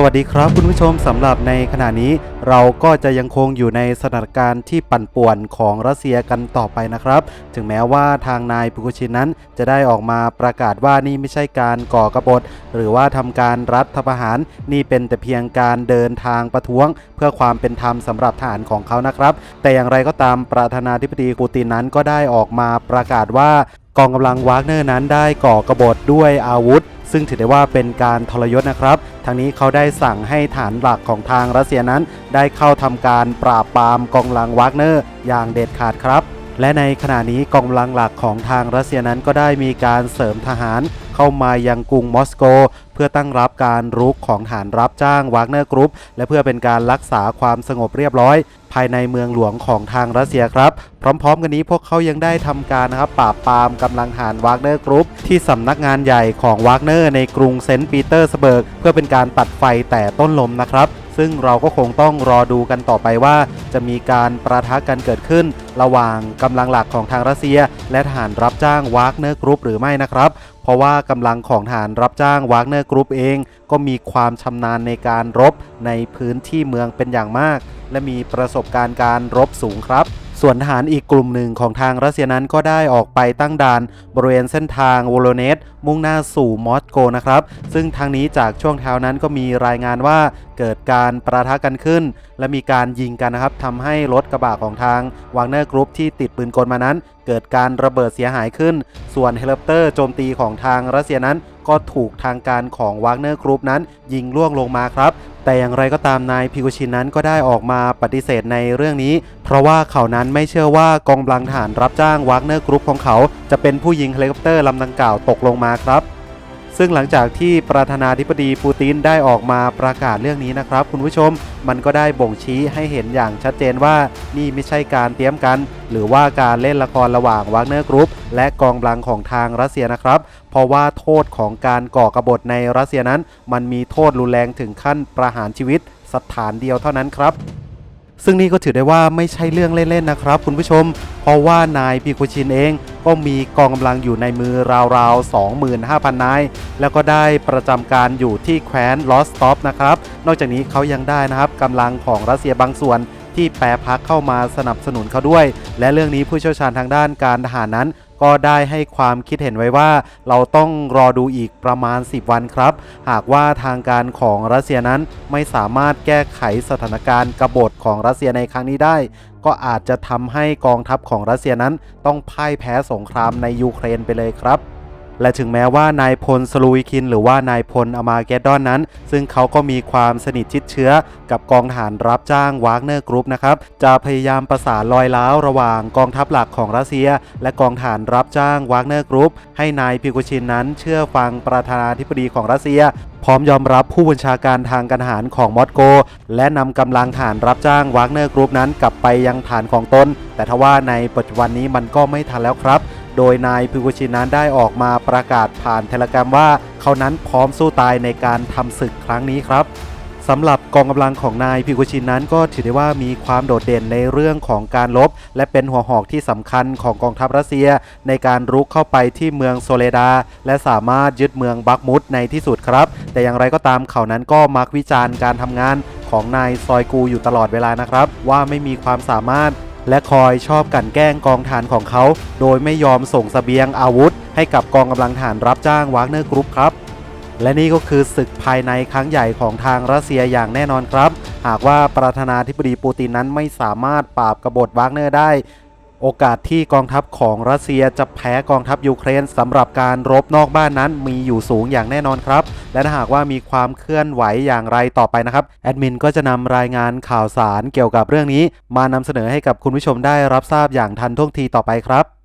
สวัสดีครับคุณผู้ชมสำหรับในขณะนี้เราก็จะยังคงอยู่ในสถานการณ์ที่ปั่นป่วนของรัสเซียกันต่อไปนะครับ ถึงแม้ว่าทางนายปูกชินนั้นจะได้ออกมาประกาศว่านี่ไม่ใช่การก่อกบฏหรือว่าทำการรัฐประหาร นี่เป็นแต่เพียงการเดินทางประท้วง เพื่อความเป็นธรรมสำหรับทหารของเขานะครับ แต่อย่างไรก็ตามประธานาธิบดีปูตินนั้นก็ได้ออกมาประกาศว่ากองกำลังวากเนอร์นั้นได้ก่อกบฏด้วยอาวุธ ซึ่งถือได้ว่าเป็นการทรยศนะครับ ทางนี้เขาได้สั่งให้ฐานหลักของทางรัสเซียนั้น ได้เข้าทำการปราบปรามกองหลังวากเนอร์อย่างเด็ดขาดครับ และในขณะนี้กองกำลังหลักของทางรัสเซียนั้นก็ได้มีการเสริมทหารเข้ามายังกรุงมอสโก เพื่อตั้งรับการรุกของฐานรับจ้างวากเนอร์กรุ๊ปและเพื่อเป็นการรักษาความสงบเรียบร้อย ภายในเมืองหลวงของทางรัสเซียครับ พร้อมๆ กันนี้พวกเขายังได้ทำการนะครับปราบปรามกำลังฐานวากเนอร์กรุ๊ปที่สำนักงานใหญ่ของวากเนอร์ในกรุงเซนต์ปีเตอร์สเบิร์กเพื่อเป็นการตัดไฟแต่ต้นลมนะครับ ซึ่งเราก็คงต้องรอดูกันต่อไปว่า จะมีการประทะกันเกิดขึ้น ระหว่างกำลังหลักของทางรัสเซีย และทหารรับจ้างวากเนอร์กรุ๊ปหรือไม่นะครับเพราะว่ากำลังของทหารรับจ้างวากเนอร์กรุ๊ปเอง ก็มีความชำนาญในการรบในพื้นที่เมืองเป็นอย่างมาก และมีประสบการณ์การรบสูงครับ ส่วนทหารอีกกลุ่มหนึ่งของทางรัสเซียนั้นก็ได้ออกไปตั้งด่านบริเวณเส้นทางโวโลเนสมุ่งหน้าสู่มอสโกนะครับ ซึ่งทางนี้จากช่วงเช้านั้นก็มีรายงานว่าเกิดการประทะกันขึ้น และมีการยิงกันนะครับทำให้รถกระบะของทางวางเนอร์กรุ๊ปที่ติดปืนกลมานั้น เกิดการระเบิดเสียหายขึ้น ส่วนเฮลิคอปเตอร์โจมตีของทางรัสเซียนั้น ก็ถูกทางการของวากเนอร์กรุ๊ปนั้น ยิงล่วงลงมาครับ แต่อย่างไรก็ตามนายพิกุชินนั้นก็ได้ออกมาปฏิเสธในเรื่องนี้ เพราะว่าเขานั้นไม่เชื่อว่ากองกำลังทหารรับจ้างวากเนอร์กรุ๊ปของเขา จะเป็นผู้ยิงเฮลิคอปเตอร์ลำดังกล่าวตกลงมาครับ ซึ่งหลังจากที่ประธานาธิบดีปูตินได้ออกมาประกาศเรื่องนี้นะครับ คุณผู้ชมมันก็ได้บ่งชี้ให้เห็นอย่างชัดเจนว่านี่ไม่ใช่การเตรียมกัน หรือว่าการเล่นละครระหว่างวากเนอร์กรุ๊ปและกองกำลังของทางรัสเซียนะครับ เพราะว่าโทษของการก่อกบฏในรัสเซียนั้น มันมีโทษรุนแรงถึงขั้นประหารชีวิตสถานเดียวเท่านั้นครับ ซึ่งนี่ก็ถือได้ว่าไม่ใช่เรื่องเล่นๆนะครับคุณผู้ชม เพราะว่านายปิโคชินเองก็มีกองกำลังอยู่ในมือราวๆ 25,000 นาย แล้วก็ได้ประจำการอยู่ที่แคว้นลอสตอปนะครับ นอกจากนี้เขายังได้นะครับกำลังของรัสเซียบางส่วนที่แปรพักเข้ามาสนับสนุนเขาด้วย และเรื่องนี้ผู้เชี่ยวชาญทางด้านการทหารนั้น ก็ได้ให้ความคิดเห็นไว้ว่า เราต้องรอดูอีกประมาณ 10 วันครับ หากว่าทางการของรัสเซียนั้นไม่สามารถแก้ไขสถานการณ์กบฏของรัสเซียในครั้งนี้ได้ ก็อาจจะทำให้กองทัพของรัสเซียนั้นต้องพ่ายแพ้สงครามในยูเครนไปเลยครับ และถึงแม้ว่านายพลสลูวิคิน หรือว่านายพลอมาเกดดอนนั้น ซึ่งเขาก็มีความสนิทชิดเชื้อกับกองทหารรับจ้างวากเนอร์กรุ๊ปนะครับจะพยายามประสานรอยร้าวระหว่างกองทัพหลักของรัสเซีย และกองทหารรับจ้างวากเนอร์กรุ๊ปให้นายพิกุชินนั้นเชื่อฟังประธานาธิบดีของรัสเซียพร้อมยอมรับผู้บัญชาการทางการทหารของมอสโก และนำกำลังฐานรับจ้างวากเนอร์กรุ๊ปนั้นกลับไปยังฐานของตน แต่ทว่าในปัจจุบันนี้มันก็ไม่ทันแล้วครับ โดยนายพิกุชินั้นได้ออกมาประกาศผ่านเทเลกรมว่าเขานั้นพร้อมสู้ตายในการทำศึกครั้งนี้ครับสำหรับกองกำลังของนายพิกุชินนั้นก็ถือได้ว่ามีความโดดเด่นในเรื่องของการลบ และเป็นหัวหอกที่สำคัญของกองทัพรัสเซีย ในการรุกเข้าไปที่เมืองโซเลดา และสามารถยึดเมืองบักมุดในที่สุดครับ แต่อย่างไรก็ตามเขานั้นก็มักวิจารณ์การทำงานของนายซอยกูอยู่ตลอดเวลานะครับ ว่าไม่มีความสามารถ และคอยชอบกันแกล้งกองฐานของเขา โดยไม่ยอมส่งสเสบียงอาวุธ ให้กับกองกำลังฐานรับจ้างวากเนอร์กรุ๊ปครับ และนี่ก็คือศึกภายในครั้งใหญ่ของทางรัสเซียอย่างแน่นอนครับ หากว่าประธานาธิบดีปูตินนั้นไม่สามารถปราบกบฏวากเนอร์ได้ โอกาสที่กองทัพของรัสเซียจะแพ้กองทัพยูเครนสำหรับการรบนอกบ้านนั้นมีอยู่สูงอย่างแน่นอนครับ และถ้าหากว่ามีความเคลื่อนไหวอย่างไรต่อไปนะครับ แอดมินก็จะนำรายงานข่าวสารเกี่ยวกับเรื่องนี้ มานำเสนอให้กับคุณผู้ชมได้รับทราบอย่างทันท่วงทีต่อไปครับ